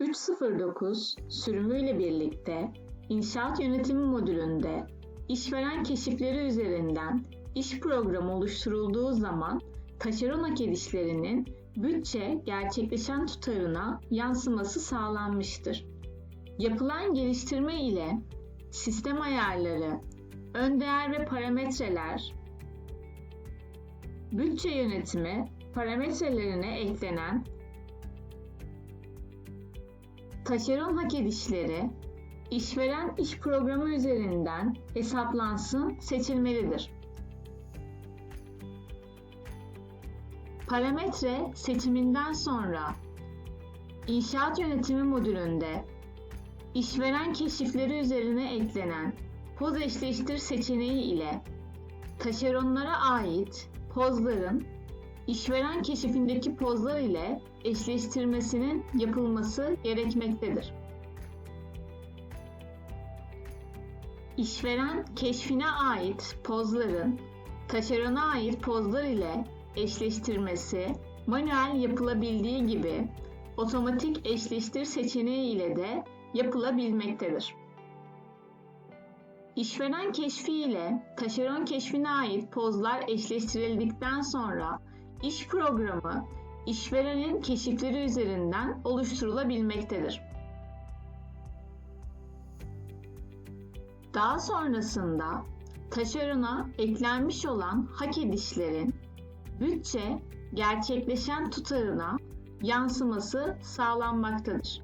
309 sürümüyle birlikte İnşaat Yönetimi modülünde işveren keşifleri üzerinden iş programı oluşturulduğu zaman taşeron hak edişlerinin bütçe gerçekleşen tutarına yansıması sağlanmıştır. Yapılan geliştirme ile sistem ayarları, ön değer ve parametreler, bütçe yönetimi parametrelerine eklenen taşeron hak edişleri işveren iş programı üzerinden hesaplansın seçilmelidir. Parametre seçiminden sonra İnşaat Yönetimi modülünde işveren keşifleri üzerine eklenen poz eşleştir seçeneği ile taşeronlara ait pozların işveren keşifindeki pozlar ile eşleştirmesinin yapılması gerekmektedir. İşveren keşfine ait pozların taşerona ait pozlar ile eşleştirmesi manuel yapılabildiği gibi otomatik eşleştir seçeneği ile de yapılabilmektedir. İşveren keşfi ile taşeron keşfine ait pozlar eşleştirildikten sonra iş programı işverenin keşifleri üzerinden oluşturulabilmektedir. Daha sonrasında taşerona eklenmiş olan hak edişlerin bütçe gerçekleşen tutarına yansıması sağlanmaktadır.